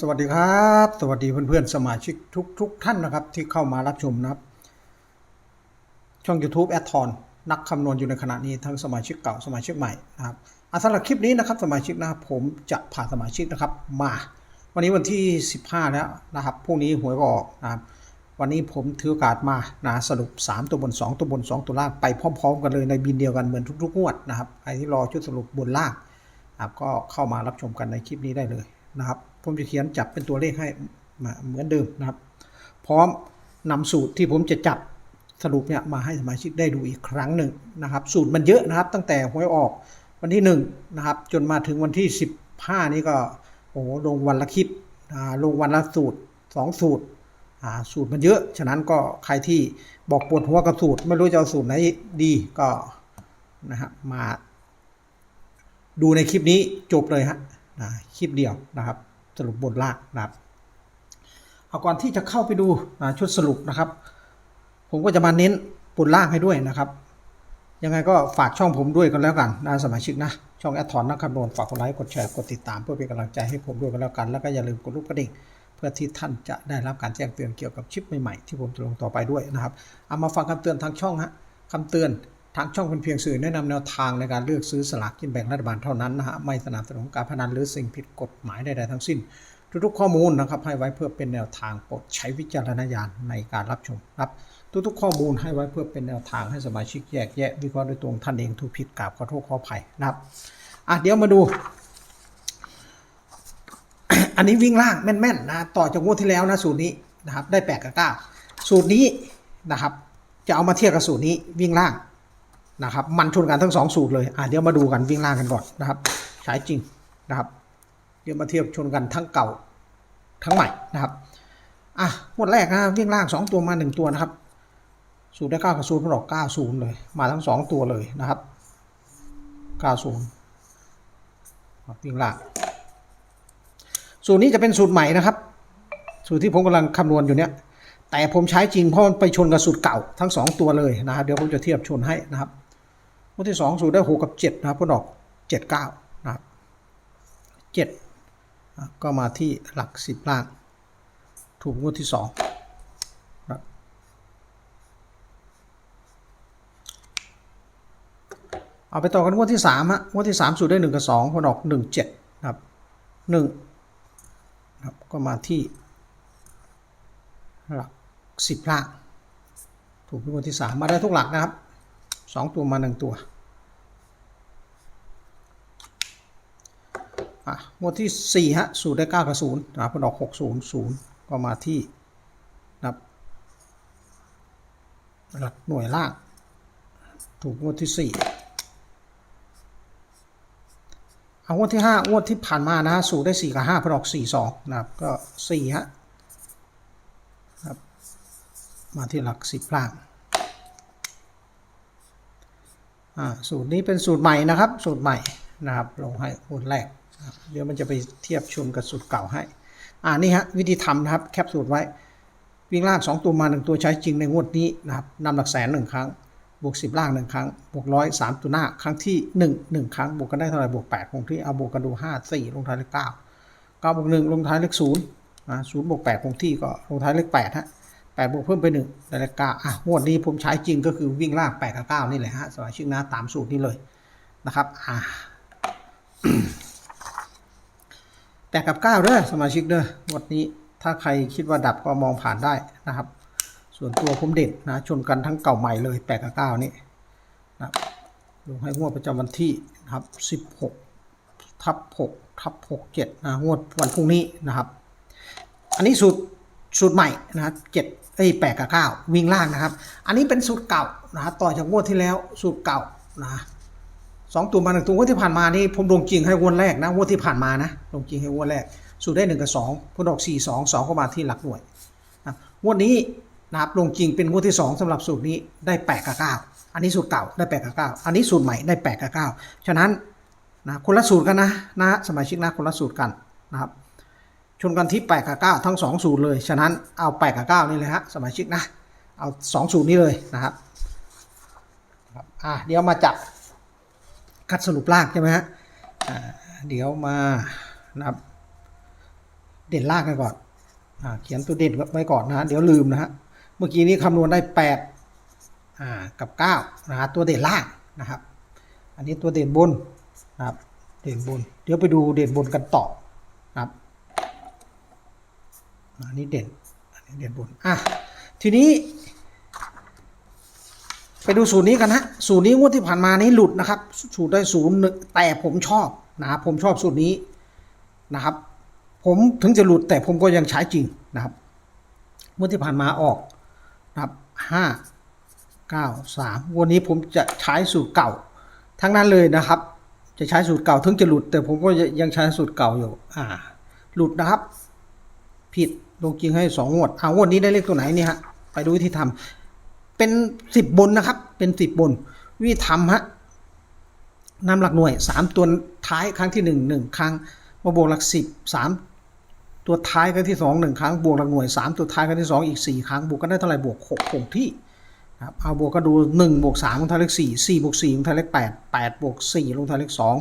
สวัสดีครับ สวัสดีเพื่อนๆ สมาชิกทุกทุกท่านนะครับ ที่เข้ามารับชมนะครับ ช่อง YouTube แอดทอนนักคำนวณอยู่ในขณะนี้ทั้งสมาชิกเก่าสมาชิกใหม่นะครับอะสำหรับคลิปนี้นะครับสมาชิกนะครับผมจะพาสมาชิกนะครับมา วันนี้วันที่ 15 แล้วนะครับพรุ่งนี้หวยก็ออกนะครับวันนี้ผมถือโอกาสมานะสรุป 3 ตัวบน 2 ตัวบน 2 ตัวล่างไปพร้อม ๆ กันเลยในบินเดียวกันเหมือนทุกๆงวดนะครับใครที่รอชุดสรุปบนล่างนะครับก็เข้ามารับชมกันในคลิปนี้ได้เลยนะครับ ผมจะเขียนจับเป็นตัวเลขให้มาเหมือนเดิมนะครับ พร้อมนำสูตรที่ผมจะจับสรุปเนี่ยมาให้สมาชิกได้ดูอีกครั้งหนึ่งนะครับ สูตรมันเยอะนะครับ ตั้งแต่หวยออกวันที่1นะครับจนมาถึงวันที่ 15 นี่ก็โอ้โหลงวันละคลิปอาลงวันละสูตร 2 สูตรอาสูตรมันเยอะ ฉะนั้นก็ใครที่บอกปวดหัวกับสูตร ไม่รู้จะเอาสูตรไหนดีก็นะฮะมาดูในคลิปนี้จบเลยฮะคลิปเดียวนะครับ สรุปบทล่างนะครับเอาก่อนที่จะเข้าไปดูชุดสรุปนะครับ ผมก็จะมาเน้นบทล่างให้ด้วยนะครับ ยังไงก็ฝากช่องผมด้วยกันแล้วกันนะสมาชิกนะ ช่องแอดทอนนักคำนวณฝากกดไลค์กดแชร์กดติดตามเพื่อเป็นกำลังใจให้ผมด้วยกันแล้วกัน แล้วก็อย่าลืมกดรูปกระดิ่งเพื่อที่ท่านจะได้รับการแจ้งเตือนเกี่ยวกับชิปใหม่ๆที่ผมจะลงต่อไปด้วยนะครับเอามาฟังคำเตือนทางช่องฮะคำเตือน ทางช่องเป็นเพียงสื่อแนะนำแนวทางในการเลือกซื้อสลากกินแบ่งรัฐบาลเท่านั้นนะฮะไม่สนับสนุนการพนันหรือสิ่งผิดกฎหมายใดๆทั้งสิ้น ทุกๆข้อมูลนะครับให้ไว้เพื่อเป็นแนวทางโปรดใช้วิจารณญาณในการรับชมครับทุกๆข้อมูลให้ไว้เพื่อเป็นแนวทางให้สมาชิกแยกแยะวิเคราะห์ด้วยตัวของท่านเองถูกผิดกราบขอโทษขออภัยนะครับอะเดี๋ยวมาดู อันนี้วิ่งล่างแม่นๆนะต่อจากงวดที่แล้วนะสูตรนี้นะครับได้แปดกับเก้าสูตรนี้นะครับ จะเอามาเทียบกับสูตรนี้วิ่งล่าง นะครับมันชนกันทั้งสองสูตรเลยอะเดี๋ยวมาดูกันวิ่งล่างกันก่อนนะครับใช้จริงนะครับ เดี๋ยวมาเทียบชนกันทั้งเก่าทั้งใหม่นะครับอะงวดแรกนะวิ่งล่างสองตัวมาหนึ่งตัวนะครับสูตรได้เก้ากับสูตรมันออกเก้าศูนย์เลย มาทั้งสองตัวเลยนะครับเก้าศูนย์วิ่งล่างสูตรนี้จะเป็นสูตรใหม่นะครับ สูตรที่ผมกำลังคำนวณอยู่เนี้ยแต่ผมใช้จริงเพราะมันไปชนกับสูตรเก่าทั้งสองตัวเลยนะครับ เดี๋ยวผมจะเทียบชนให้นะครับ งวดที่สองสูตรได้หกกับเจ็ดนะครับผลออกเจ็ดเก้านะครับเจ็ดก็มาที่หลักสิบล่าง ถูกงวดที่สองนะเอาไปต่อกันงวดที่สามฮะงวดที่สามสูตรได้หนึ่งกับสองผลออกหนึ่งเจ็ดนะครับหนึ่งครับก็มาที่หลักสิบล่าง ถูกเป็นคนที่สามมาได้ทุกหลักนะครับ สองตัวมาหนึ่งตัวอะงวดที่สี่ฮะ สูตรได้เก้ากับศูนย์นะครับมันออกหกศูนย์ศูนย์ก็มาที่นับหลักหน่วยล่าง ถูกงวดที่สี่เอางวดที่ห้างวดที่ผ่านมานะฮะ สูตรได้สี่กับห้าพอดอกสี่สองนะครับ ก็สี่ฮะครับมาที่หลักสิบล่างอ่า สูตรนี้เป็นสูตรใหม่นะครับ สูตรใหม่นะครับ ลงให้งวดแรก เดี๋ยวมันจะไปเทียบชนกับสูตรเก่าให้ อ่านี่ฮะวิธีทำนะครับ แคปสูตรไว้ วิ่งล่างสองตัวมาหนึ่งตัวใช้จริงในงวดนี้นะครับนำหลักแสนหนึ่งครั้ง บวกสิบล่างหนึ่งครั้ง บวกร้อยสามตัวหน้า ครั้งที่หนึ่งหนึ่งครั้ง บวกกันได้เท่าไหร่ บวกแปดคงที่ เอาบวกกันดูห้าสี่ลงท้ายเลขเก้าเก้าบวกหนึ่งลงท้ายเลขศูนย์ศูนย์บวกแปดคงที่ก็ลงท้ายเลขแปดฮะ แปดบวกเพิ่มไปหนึ่งได้เลขเก้าอะงวดนี้ผมใช้จริงก็คือวิ่งล่างแปดกับเก้านี่แหละฮะสมาชิกนะตามสูตรนี้เลยนะครับอ่าแปดกับเก้าเด้อสมาชิกเด้องวดนี้ถ้าใครคิดว่าดับก็มองผ่านได้นะครับ ส่วนตัวผมเด่นนะชนกันทั้งเก่าใหม่เลยแปดกับเก้านี่นะลงให้งวดประจำวันที่นะครับสิบหกทับหกทับหกเจ็ดนะงวดวันพรุ่งนี้นะครับ อันนี้สูตรสูตรใหม่นะครับเจ็ด เอ้แปดกับเก้าวิ่งล่างนะครับ อันนี้เป็นสูตรเก่านะครับต่อจากงวดที่แล้วสูตรเก่านะสองตัวมาหนึ่งตัวงวดที่ผ่านมานี่ผมลงจริงให้งวดแรกนะงวดที่ผ่านมานะลงจริงให้งวดแรก สูตรได้หนึ่งกับสองพดอกสี่สองสองก็มาที่หลักหน่วยนะงวดนี้นะครับลงจริงเป็นงวดที่สองสำหรับสูตรนี้ได้แปดกับเก้าอันนี้สูตรเก่าได้แปดกับเก้าอันนี้สูตรใหม่ได้แปดกับเก้าฉะนั้นนะคนละสูตรกันนะนะสมาชิกนะคนละสูตรกันนะครับ ชนกันที่8กับ9ทั้ง2สูตรเลย ฉะนั้นเอา8กับ9นี่เลยฮะสมาชิกนะ เอา2สูตรนี้เลยนะครับครับอะเดี๋ยวมาจับคัดสรุปลางใช่ไหมฮะอ่าเดี๋ยวมานะครับเด่นลางกันก่อนอ่าเขียนตัวเด่นไว้ก่อนนะฮะเดี๋ยวลืมนะฮะเมื่อกี้นี้คำนวณได้แปดอ่ากับเก้านะฮะตัวเด่นลางนะครับ อันนี้ตัวเด่นบนนะครับเด่นบน เดี๋ยวไปดูเด่นบนกันต่อ อันนี้เด่น อันนี้เด่นบน อะ ทีนี้ ไปดูสูตรนี้กันนะ สูตรนี้งวดที่ผ่านมานี้หลุดนะครับ สูตรได้ศูนย์หนึ่งแต่ผมชอบนะครับผมชอบสูตรนี้นะครับ ผมถึงจะหลุดแต่ผมก็ยังใช้จริงนะครับงวดที่ผ่านมาออกนะครับห้าเก้าสามวันนี้ผมจะใช้สูตรเก่า ทั้งนั้นเลยนะครับ จะใช้สูตรเก่าถึงจะหลุด แต่ผมก็ยังใช้สูตรเก่าอยู่ อ่า หลุดนะครับ ผิดลงจริงให้สองงวดเอางวดนี้ได้เลขตัวไหนนี่ฮะไปดูวิธีทำเป็นสิบบนนะครับ เป็นสิบบน วิธีทำฮะนำหลักหน่วยสามตัวท้ายครั้งที่หนึ่งหนึ่งครั้งมาบวกหลักสิบสามตัวท้ายครั้งที่สองหนึ่งครั้งบวกหลักหน่วยสามตัวท้ายครั้งที่สองอีกสี่ครั้งบวกกันได้เท่าไหร่บวกหกคงที่ ครับเอาบวกก็ดูหนึ่งบวกสามลงท้ายเลขสี่สี่บวกสี่ลงท้ายเลขแปดแปดบวกสี่ลงท้ายเลขสอง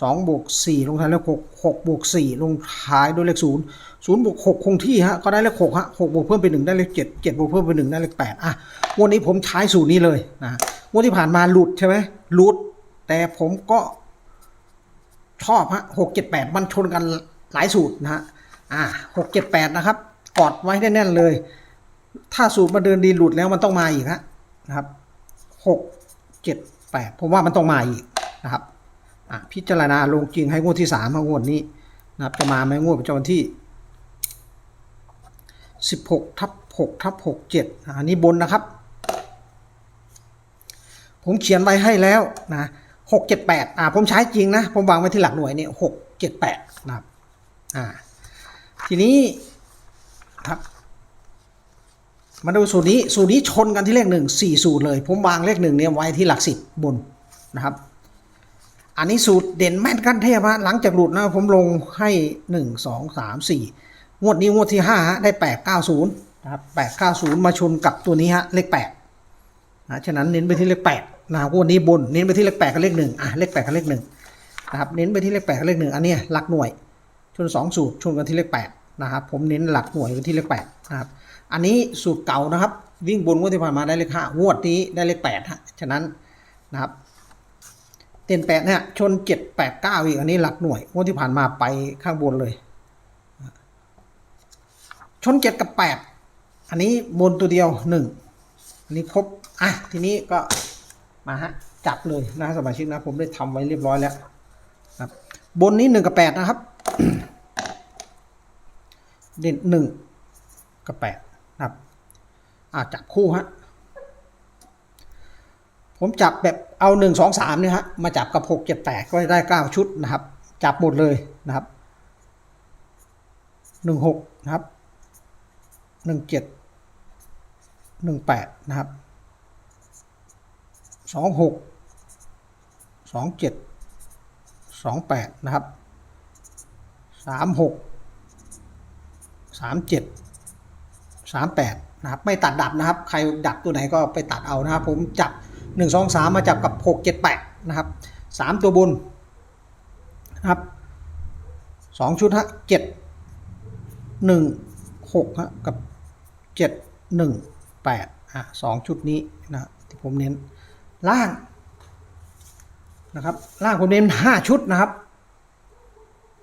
สองบวกสี่ลงท้ายเลขหกหกบวกสี่ลงท้ายด้วยเลขศูนย์ศูนย์บวกหกคงที่ฮะก็ได้เลขหกฮะหกบวกเพิ่มเป็นหนึ่งได้เลขเจ็ดเจ็ดบวกเพิ่มเป็นหนึ่งได้เลขแปดอะวันนี้ผมใช้สูตรนี้เลยนะวันที่ผ่านมาหลุดใช่ไหมหลุด แต่ผมก็ชอบฮะหกเจ็ดแปดมันชนกันหลายสูตรนะฮะอ่าหกเจ็ดแปดนะครับ กอดไว้แน่นๆเลย ถ้าสูตรมาเดินดีหลุดแล้วมันต้องมาอีกฮะ นะครับหกเจ็ดแปดผมว่ามันต้องมาอีกนะครับพิจารณาลงจริงให้งวดที่สามงวดนี้นะครับ จะมาไหมงวดประจำวันที่สิบหกทับหกทับหกเจ็ดอันนี้บนนะครับ ผมเขียนไว้ให้แล้วนะหกเจ็ดแปดอ่าผมใช้จริงนะ ผมวางไว้ที่หลักหน่วยเนี่ยหกเจ็ดแปดนะครับอ่าทีนี้ครับ มาดูสูตรนี้สูตรนี้ชนกันที่เลขหนึ่งสี่สูตรเลย ผมวางเลขหนึ่งเนี่ยไว้ที่หลักสิบบนนะครับ อันนี้สูตรเด่นแม่นกันเทพฮะหลังจากหลุดนะผมลงให้หนึ่งสองสามสี่งวดนี้งวดที่ห้าฮะได้แปดเก้าศูนย์นะครับแปดเก้าศูนย์มาชนกับตัวนี้ฮะเลขแปดนะฉะนั้นเน้นไปที่เลขแปดนะงวดนี้บนเน้นไปที่เลขแปดกับเลขหนึ่งอะเลขแปดกับเลขหนึ่งนะครับเน้นไปที่เลขแปดกับเลขหนึ่งอันนี้หลักหน่วยชนสองสูตรชนกันที่เลขแปดนะครับผมเน้นหลักหน่วยไปที่เลขแปดนะครับ อันนี้สูตรเก่านะครับ วิ่งบนงวดที่ผ่านมาได้เลขห้างวดนี้ได้เลขแปดฮะฉะนั้นนะครับ เต็นแปดเนี่ยชนเจ็ดแปดเก้าอีกอันนี้หลักหน่วยงวดที่ผ่านมาไปข้างบนเลย ชนเจ็ดกับแปดอันนี้บนตัวเดียวหนึ่งอันนี้ครบอะทีนี้ก็มาฮะจับเลยนะสมาชิกนะผมได้ทำไว้เรียบร้อยแล้วครับบนนี้หนึ่งกับแปดนะครับ เด่นหนึ่งกับแปด นะครับอ่าจับคู่ฮะผมจับแบบเอาหนึ่งสองสามเนี่ยฮะมาจับกับหกเจ็ดแปดก็ได้เก้าชุดนะครับ จับหมดเลยนะครับหนึ่งหกนะครับหนึ่งเจ็ดหนึ่งแปดนะครับสองหกสองเจ็ดสองแปดนะครับสามหกสามเจ็ด สามแปดนะครับไม่ตัดดับนะครับ ใครดับตัวไหนก็ไปตัดเอานะครับ ผมจับหนึ่งสองสามมาจับกับหกเจ็ดแปดนะครับสามตัวบนนะครับสองชุดฮะเจ็ดหนึ่งหกฮะกับเจ็ดหนึ่งแปดอะสองชุดนี้นะที่ผมเน้นล่างนะครับ ล่างผมเน้นห้าชุดนะครับ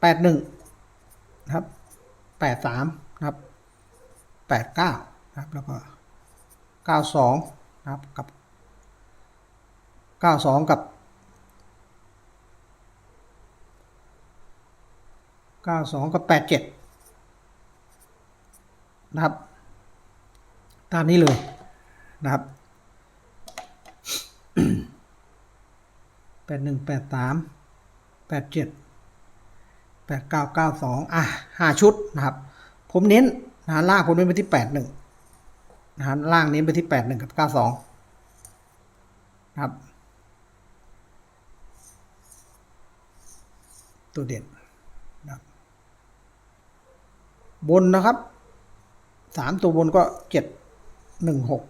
แปดหนึ่งนะครับแป ดสามนะครับแปดเก้านะครับแล้วก็เก้าสองนะครับกับเก้าสองกับเก้าสองกับแปดเจ็ดนะครับ ตามนี้เลยนะครับแปดหนึ่งแปดสามแปดเจ็ดแปดเก้าเก้าสองอะห้าชุดนะครับ ผมเน้น นะฮะล่างผมเน้นไปที่แปดหนึ่งนะฮะล่างเน้ไปที่แปดหนึ่งกับเก้าสองนะครับตัวเด่นนะบนนะครับสามตัวบนก็เจ็ดหนึ่งหก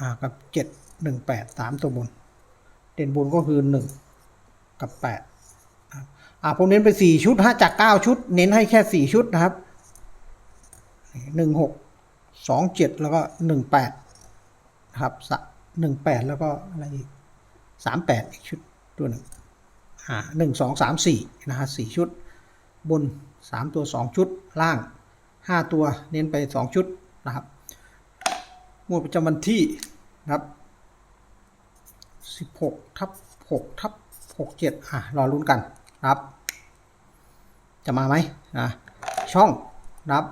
อ่ากับเจ็ดหนึ่งแปดสามตัวบน เด่นบนก็คือหนึ่งกับแปดอ่าผมเน้นไปสี่ชุดฮะจากเก้าชุด เน้นให้แค่สี่ชุดนะครับ หนึ่งหกสองเจ็ดแล้วก็หนึ่งแปดครับหนึ่งแปดแล้วก็อะไรอีกสามแปดอีกชุดตัวหนึ่งอ่าหนึ่งสองสามสี่นะฮะสี่ชุด บนสามตัวสองชุดล่างห้าตัวเน้นไปสองชุดนะครับงวดประจำวันที่นะครับสิบหกทับหกทับหกเจ็ดอะรอลุ้นกันนะครับ จะมาไหมนะช่องนะครับ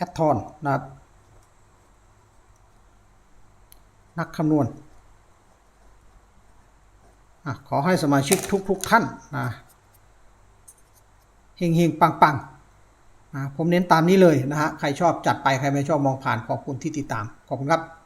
แอดทอนนะครับนักคำนวณอขอให้สมาชิกทุกๆทท่านนะเฮงเฮงปังปังๆนะผมเน้นตามนี้เลยนะฮะ ใครชอบจัดไป ใครไม่ชอบมองผ่านขอบคุณที่ติดตาม ขอบคุณครับ